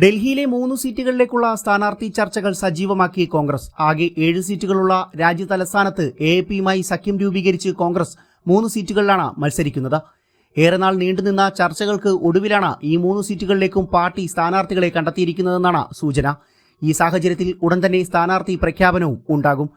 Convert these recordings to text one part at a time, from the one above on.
ഡൽഹിയിലെ മൂന്ന് സീറ്റുകളിലേക്കുള്ള സ്ഥാനാർത്ഥി ചർച്ചകൾ സജീവമാക്കി കോൺഗ്രസ്. ആകെ ഏഴ് സീറ്റുകളുള്ള രാജ്യ തലസ്ഥാനത്ത് എ പിയുമായി സഖ്യം രൂപീകരിച്ച് കോൺഗ്രസ് മൂന്ന് സീറ്റുകളിലാണ് മത്സരിക്കുന്നത്. ഏറെ നാൾ നീണ്ടുനിന്ന ചർച്ചകൾക്ക് ഒടുവിലാണ് ഈ മൂന്ന് സീറ്റുകളിലേക്കും പാർട്ടി സ്ഥാനാർത്ഥികളെ കണ്ടെത്തിയിരിക്കുന്നതെന്നാണ് സൂചന. ഈ സാഹചര്യത്തിൽ ഉടൻ തന്നെ സ്ഥാനാർത്ഥി പ്രഖ്യാപനവും ഉണ്ടാകും.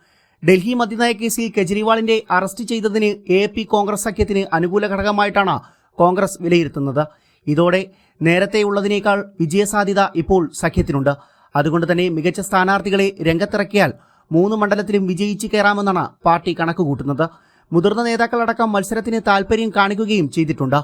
ഡൽഹി മദ്യനയ കേസിൽ കെജ്രിവാളിന്റെ അറസ്റ്റ് ചെയ്തതിന് എ കോൺഗ്രസ് സഖ്യത്തിന് അനുകൂല ഘടകമായിട്ടാണ് കോൺഗ്രസ് വിലയിരുത്തുന്നത്. ഇതോടെ നേരത്തെയുള്ളതിനേക്കാൾ വിജയസാധ്യത ഇപ്പോൾ സഖ്യത്തിനുണ്ട്. അതുകൊണ്ട് തന്നെ മികച്ച സ്ഥാനാർത്ഥികളെ രംഗത്തിറക്കിയാൽ മൂന്ന് മണ്ഡലത്തിലും വിജയിച്ചു കയറാമെന്നാണ് പാർട്ടി കണക്കുകൂട്ടുന്നത്. മുതിർന്ന നേതാക്കളടക്കം മത്സരത്തിന് താൽപര്യം കാണിക്കുകയും ചെയ്തിട്ടുണ്ട്.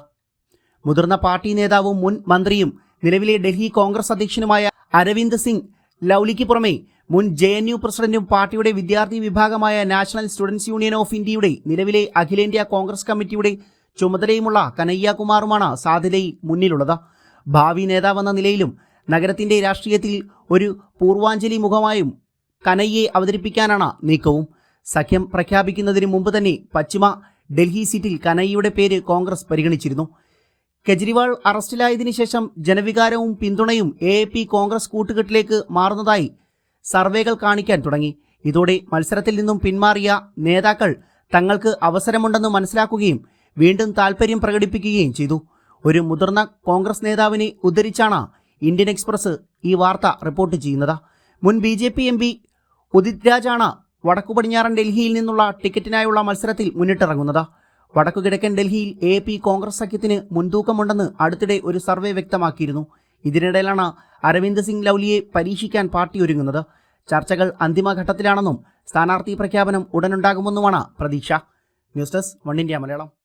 മുതിർന്ന പാർട്ടി നേതാവും മുൻ മന്ത്രിയും നിലവിലെ ഡൽഹി കോൺഗ്രസ് അധ്യക്ഷനുമായ അരവിന്ദ് സിംഗ് ലൌലിക്ക് പുറമെ മുൻ ജെ എൻ യു പ്രസിഡന്റും പാർട്ടിയുടെ വിദ്യാർത്ഥി വിഭാഗമായ നാഷണൽ സ്റ്റുഡൻസ് യൂണിയൻ ഓഫ് ഇന്ത്യയുടെ നിലവിലെ അഖിലേന്ത്യാ കോൺഗ്രസ് കമ്മിറ്റിയുടെ ചുമതലയുമുള്ള കനയ്യകുമാറുമാണ് സാധ്യതയിൽ മുന്നിലുള്ളത്. ഭാവി നേതാവെന്ന നിലയിലും നഗരത്തിന്റെ രാഷ്ട്രീയത്തിൽ ഒരു പൂർവാഞ്ജലി മുഖമായും കനയ്യെ അവതരിപ്പിക്കാനാണ് നീക്കവും. സഖ്യം പ്രഖ്യാപിക്കുന്നതിന് മുമ്പ് തന്നെ പശ്ചിമ ഡൽഹി സീറ്റിൽ കനയ്യയുടെ പേര് കോൺഗ്രസ് പരിഗണിച്ചിരുന്നു. കെജ്രിവാൾ അറസ്റ്റിലായതിനു ശേഷം ജനവികാരവും പിന്തുണയും എ പി കോൺഗ്രസ് കൂട്ടുകെട്ടിലേക്ക് മാറുന്നതായി സർവേകൾ കാണിക്കാൻ തുടങ്ങി. ഇതോടെ മത്സരത്തിൽ നിന്നും പിന്മാറിയ നേതാക്കൾ തങ്ങൾക്ക് അവസരമുണ്ടെന്ന് മനസ്സിലാക്കുകയും വീണ്ടും താൽപ്പര്യം പ്രകടിപ്പിക്കുകയും ചെയ്തു. ഒരു മുതിർന്ന കോൺഗ്രസ് നേതാവിനെ ഉദ്ധരിച്ചാണ് ഇന്ത്യൻ എക്സ്പ്രസ് ഈ വാർത്ത റിപ്പോർട്ട് ചെയ്യുന്നത്. മുൻ B J P M P Udit രാജാണ് വടക്കു പടിഞ്ഞാറൻ ഡൽഹിയിൽ നിന്നുള്ള ടിക്കറ്റിനായുള്ള മത്സരത്തിൽ മുന്നിട്ടിറങ്ങുന്നത്. വടക്കു കിഴക്കൻ ഡൽഹിയിൽ എ പി കോൺഗ്രസ് സഖ്യത്തിന് മുൻതൂക്കമുണ്ടെന്ന് അടുത്തിടെ ഒരു സർവേ വ്യക്തമാക്കിയിരുന്നു. ഇതിനിടയിലാണ് അരവിന്ദ് സിംഗ് ലൗലിയെ പരീക്ഷിക്കാൻ പാർട്ടി ഒരുങ്ങുന്നത്. ചർച്ചകൾ അന്തിമഘട്ടത്തിലാണെന്നും സ്ഥാനാർത്ഥി പ്രഖ്യാപനം ഉടനുണ്ടാകുമെന്നുമാണ് പ്രതീക്ഷ. News desk one India Malayalam.